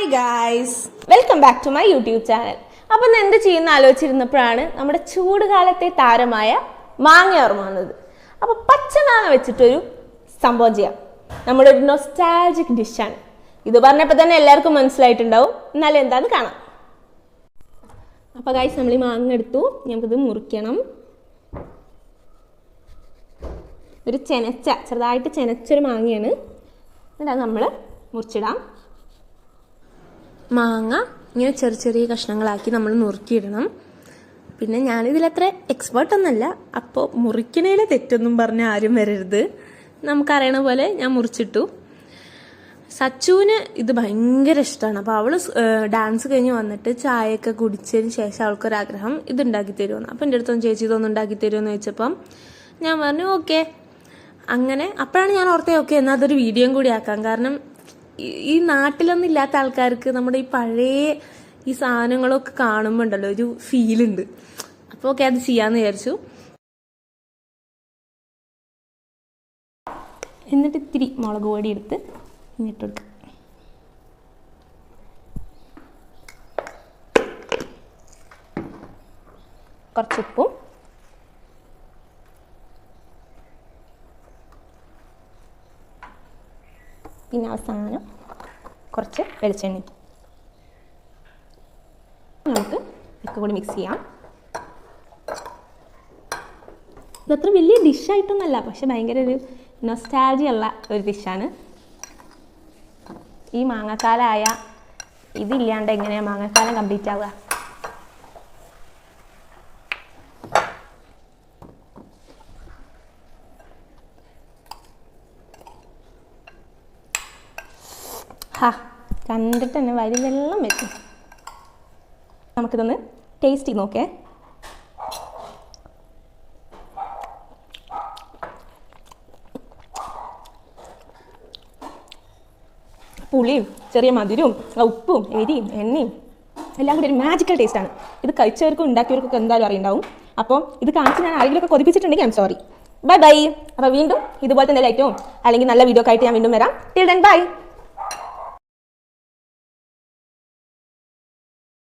Hi guys welcome back to my YouTube channel അപ്പം ഇന്ന് എന്ത് ചെയ്യുന്ന ആലോചിച്ചിരുന്നപ്പോഴാണ് നമ്മുടെ ചൂട് കാലത്തെ താരമായ മാങ്ങ ഓർമ്മ വന്നത്. അപ്പോൾ പച്ചമാങ്ങ വെച്ചിട്ടൊരു സംഭവം ചെയ്യാം. നമ്മുടെ ഒരു നൊസ്റ്റാജിക് ഡിഷാണ് ഇത് പറഞ്ഞപ്പോൾ തന്നെ എല്ലാവർക്കും മനസ്സിലായിട്ടുണ്ടാവും. എന്നാലും എന്താന്ന് കാണാം. അപ്പോൾ ഗായ്സ് നമ്മൾ ഈ മാങ്ങ എടുത്തു. നമുക്കിത് മുറിക്കണം. ഒരു ചെനച്ച ചെറുതായിട്ട് ചെനച്ചൊരു മാങ്ങയാണ്. എന്നിട്ട് നമ്മൾ മുറിച്ചിടാം. മാങ്ങ ഇങ്ങനെ ചെറിയ ചെറിയ കഷ്ണങ്ങളാക്കി നമ്മൾ നുറുക്കിയിടണം. പിന്നെ ഞാനിതിലത്ര എക്സ്പേർട്ട് ഒന്നല്ല അപ്പോൾ മുറിക്കണേലെ തെറ്റൊന്നും പറഞ്ഞ് ആരും വരരുത്. നമുക്കറിയണ പോലെ ഞാൻ മുറിച്ചിട്ടു. സച്ചുവിന് ഇത് ഭയങ്കര ഇഷ്ടമാണ് അപ്പോൾ അവൾ ഡാൻസ് കഴിഞ്ഞ് വന്നിട്ട് ചായയൊക്കെ കുടിച്ചതിന് ശേഷം അവൾക്കൊരാഗ്രഹം ഇത് ഉണ്ടാക്കി തരുമെന്ന് അപ്പോൾ എന്റെ അടുത്തൊന്നും ചേച്ചി ഇതൊന്നും ഉണ്ടാക്കി തരുമെന്ന് ചോദിച്ചപ്പം ഞാൻ പറഞ്ഞു ഓക്കെ. അങ്ങനെ അപ്പോഴാണ് ഞാൻ ഓർത്തേ ഓക്കെ എന്നാൽ അതൊരു വീഡിയോയും കൂടി ആക്കാം. കാരണം ഈ- നാട്ടിലൊന്നും ഇല്ലാത്ത ആൾക്കാർക്ക് നമ്മുടെ ഈ പഴയ ഈ സാധനങ്ങളൊക്കെ കാണുമ്പോൾ ഉണ്ടല്ലോ ഒരു ഫീലുണ്ട്. അപ്പോൾ ഓക്കെ അത് ചെയ്യാമെന്ന് വിചാരിച്ചു. എന്നിട്ട് ഇത്തിരി മുളക് പൊടി എടുത്ത് ഇങ്ങോട്ട് കൊടുക്കാം. കുറച്ച് ഉപ്പും. പിന്നെ അവസാനം കുറച്ച് വെളിച്ചെണ്ണ നമുക്ക് ഒക്കെ കൂടി മിക്സ് ചെയ്യാം. ഇതത്ര വലിയ ഡിഷായിട്ടൊന്നല്ല പക്ഷെ ഭയങ്കര ഒരു നൊസ്റ്റാജി ഉള്ള ഒരു ഡിഷാണ് ഈ മാങ്ങാക്കാലായ ഇതില്ലാണ്ട് എങ്ങനെയാണ് മാങ്ങാക്കാലം കംപ്ലീറ്റ് ആവുക? ഹാ കണ്ടിട്ട് തന്നെ വരി വെള്ളം വരും നമുക്കിതൊന്ന് ടേസ്റ്റ് ചെയ്ത് നോക്കേ. പുളിയും ചെറിയ മധുരവും ഉപ്പും എരിയും എണ്ണയും എല്ലാം കൂടി ഒരു മാജിക്കൽ ടേസ്റ്റാണ് ഇത് കഴിച്ചവർക്കും ഉണ്ടാക്കിയവർക്കൊക്കെ എന്തായാലും അറിയുണ്ടാവും. അപ്പോൾ ഇത് കാണിച്ച് ഞാൻ ആരെങ്കിലും ഒക്കെ കൊതിപ്പിച്ചിട്ടുണ്ടെങ്കിൽ ഐം സോറി ബൈ ബൈ അപ്പോൾ വീണ്ടും ഇതുപോലെ തന്നെ ഐറ്റവും അല്ലെങ്കിൽ നല്ല വീഡിയോ ആയിട്ട് ഞാൻ വീണ്ടും വരാം. Till then bye